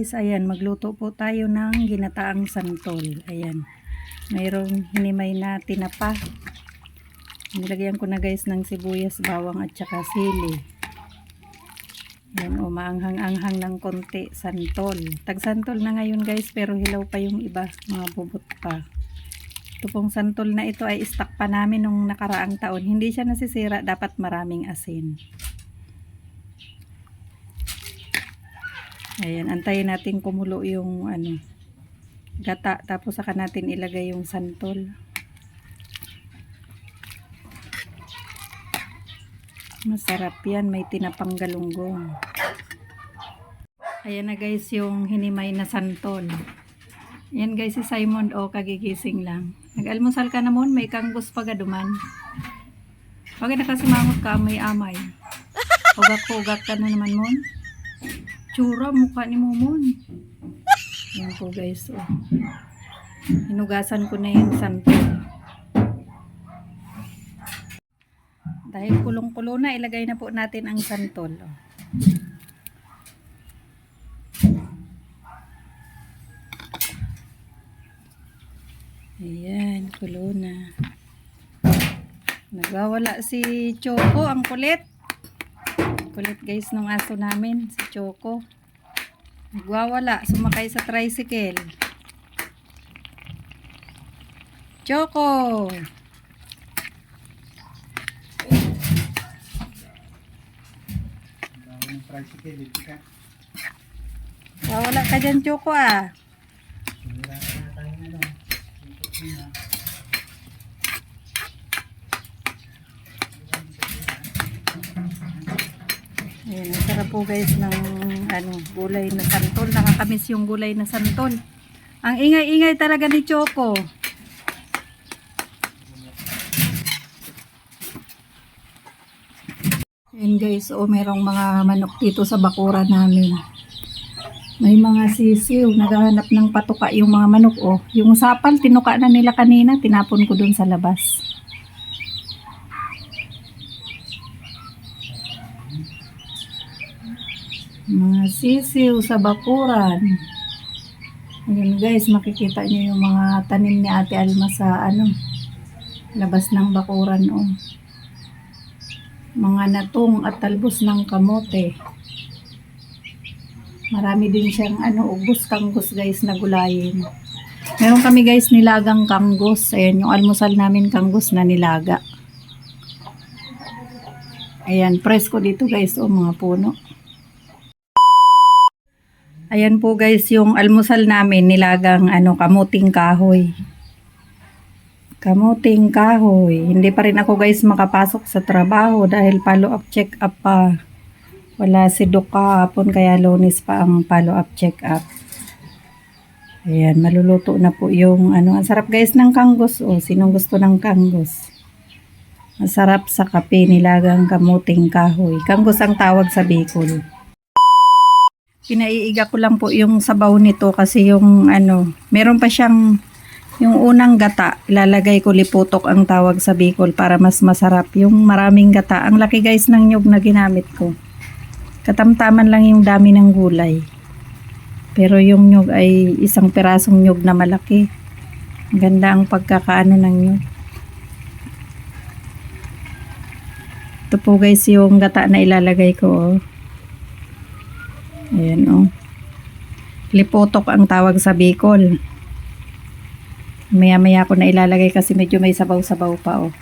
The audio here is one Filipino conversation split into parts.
guys, ayan, magluto po tayo ng ginataang santol. Ayan, mayroong hinimay na tinapa. Nilagyan ko na guys ng sibuyas, bawang at saka sili. Ayan, o maanghang-anghang ng konti, santol. Tag-santol na ngayon guys, pero hilaw pa yung iba, mga bubot pa. Ito pong santol na ito ay stock pa namin nung nakaraang taon. Hindi siya nasisira, dapat maraming asin. Ayan, antayin natin kumulo yung ano, gata. Tapos saka natin ilagay yung santol. Masarap yan, may tinapang galunggong. Ayan na guys yung hinimay na santol. Ayan guys si Simon, o kagigising lang. Nag-almusal ka na mon, may kanggos pa gaduman. Pag nakasimangot ka, may amay. Hugak-hugak ka na naman mon. Tsura, mukha ni Momon. Yan po guys. Oh. Hinugasan ko na yung santol. Dahil kulong-kulo na, ilagay na po natin ang santol. Oh. Ayan, kulo na. Nagwawala si Choco, ang kulit. Kulit guys nung aso namin, si Choco. Nagwawala, sumakay sa tricycle. Choco! Wawala ka dyan, Choco ah. Ayan, sarap po guys ng ano, gulay na santol. Nakakamiss yung gulay na santol. Ang ingay-ingay talaga ni Choco. Ayan guys, oh, merong mga manok dito sa bakura namin. May mga sisiw, naghahanap ng patuka yung mga manok, oh. Yung sapal, tinuka na nila kanina, tinapon ko dun sa labas. Mga sisiw sa bakuran. Ayan guys, makikita nyo yung mga tanim ni Ate Alma sa ano, labas ng bakuran, oh. Mga natong at talbos ng kamote. Marami din siyang ano, ubos kanggos guys na gulayin. Meron kami guys nilagang kanggos. Ayan yung almusal namin kanggos na nilaga. Ayan, presko dito guys, o mga puno. Ayan po guys yung almusal namin nilagang ano, kamuting kahoy. Kamuting kahoy. Hindi pa rin ako guys makapasok sa trabaho dahil follow up check up pa. Wala si Doc kahapon kaya lunes pa ang follow up check up. Ayan, maluluto na po yung ano. Ang sarap guys ng kanggos. O, sinong gusto ng kanggos? Masarap sa kape nilagang kamuting kahoy. Kanggos ang tawag sa Bicol. Pinaiiga ko lang po yung sabaw nito kasi yung ano, meron pa siyang yung unang gata, ilalagay ko liputok ang tawag sa Bicol para mas masarap. Yung maraming gata. Ang laki guys ng nyug na ginamit ko. Katamtaman lang yung dami ng gulay. Pero yung nyug ay isang pirasong nyug na malaki. Ganda ang pagkakaano ng nyug. Ito po guys yung gata na ilalagay ko. Oh. Ayan oh. Lipotok ang tawag sa Bicol. Maya maya ko na ilalagay kasi medyo may sabaw-sabaw pa oh.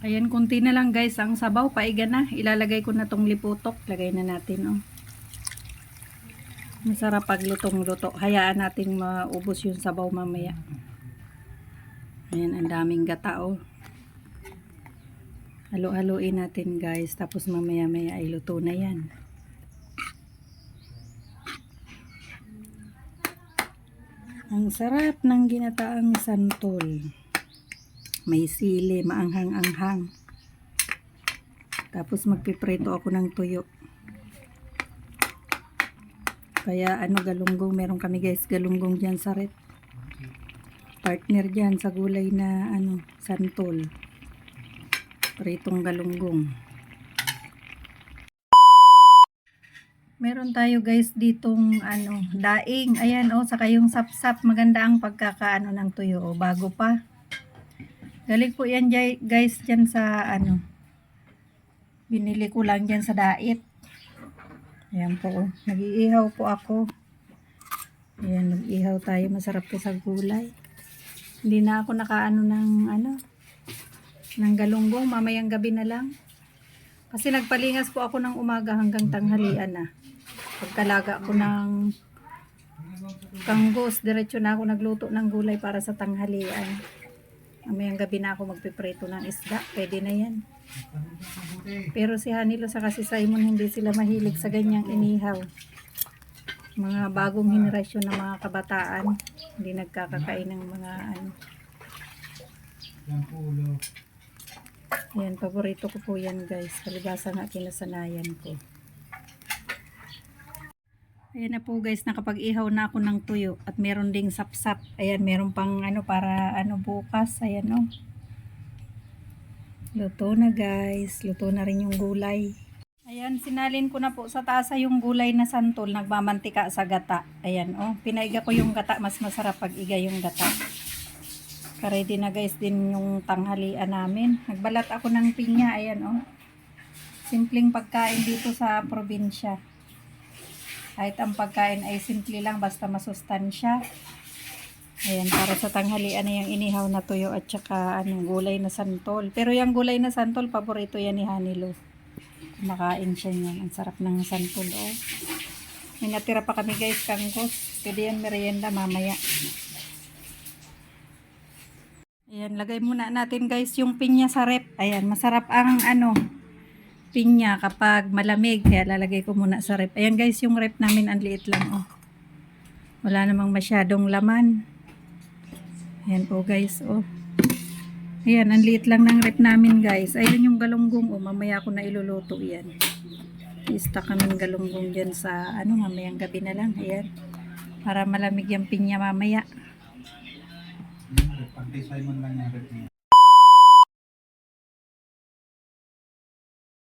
Ayan, kunti na lang guys ang sabaw. Paiga na. Ilalagay ko na tong liputok. Lagay na natin oh. Masarap pag lutong-luto. Hayaan nating maubos yung sabaw mamaya. Ayan, ang daming gata oh. Halo-haloin natin guys. Tapos mamaya-maya ay luto na yan. Ang sarap ng ginataang santol. May sili, maanghang-anghang. Tapos magpiprito ako ng tuyo. Kaya ano galunggong, meron kami guys galunggong dyan sa rep. Partner dyan sa gulay na ano, santol. Pritong galunggong. Meron tayo guys ditong ano, daing. Ayan oh, saka yung sapsap. Maganda ang pagkakaano ng tuyo oh, bago pa. Galing po yan guys dyan sa ano. Binili ko lang dyan sa dait. Ayan po oh. Nag-iihaw po ako. Ayan, nag-ihaw tayo. Masarap po sa gulay. Hindi na ako nakaano ng ano, ng galunggong. Mamayang gabi na lang. Kasi nagpalingas po ako ng umaga hanggang tanghalian na. Pagkalaga ko ng kanggos, diretso na ako nagluto ng gulay para sa tanghalian. Mamayang gabi na ako magpiprito ng isda. Pwede na yan. Pero si Hanilo sa kasi Simon hindi sila mahilig sa ganyang inihaw. Mga bagong henerasyon ng mga kabataan hindi nagkakakain ng mga ano. Yan, paborito ko po yan guys. Kalibasa nga kinasanayan ko. Ayan na po guys, nakapag-ihaw na ako ng tuyo at meron ding sapsap. Ayan, meron pang ano para ano bukas. Ayan oh. Luto na guys. Luto na rin yung gulay. Ayan, sinalin ko na po sa tasa yung gulay na santol. Nagmamantika sa gata. Ayan oh. Pinaiga ko yung gata. Mas masarap pag iga yung gata. Ready na guys din yung tanghalian namin. Nagbalat ako ng pinya. Ayan oh. Simpleng pagkain dito sa probinsya. Kahit ang pagkain ay simple lang basta masustansya. Ayan, para sa tanghalian na yung inihaw na tuyo at saka anong gulay na santol. Pero yung gulay na santol, paborito yan ni Hanilo. Kumakain siya niyan. Ang sarap ng santol, oh. May natira pa kami guys, kangkos. Pwede yan merienda mamaya. Ayan, lagay muna natin guys yung pinya sa rep. Ayan, masarap ang ano, pinya kapag malamig. Kaya lalagay ko muna sa rep. Ayan guys, yung rep namin ang liit lang, oh. Wala namang masyadong laman. Ayan po guys, oh. Ayan, ang liit lang ng rep namin guys. Ayan yung galunggong, oh. Mamaya ko na iluluto yan. I-stock kami ng galunggong dyan sa, ano, mamayang gabi na lang. Ayan. Para malamig yung pinya mamaya. Pag Simon lang yung rep niya.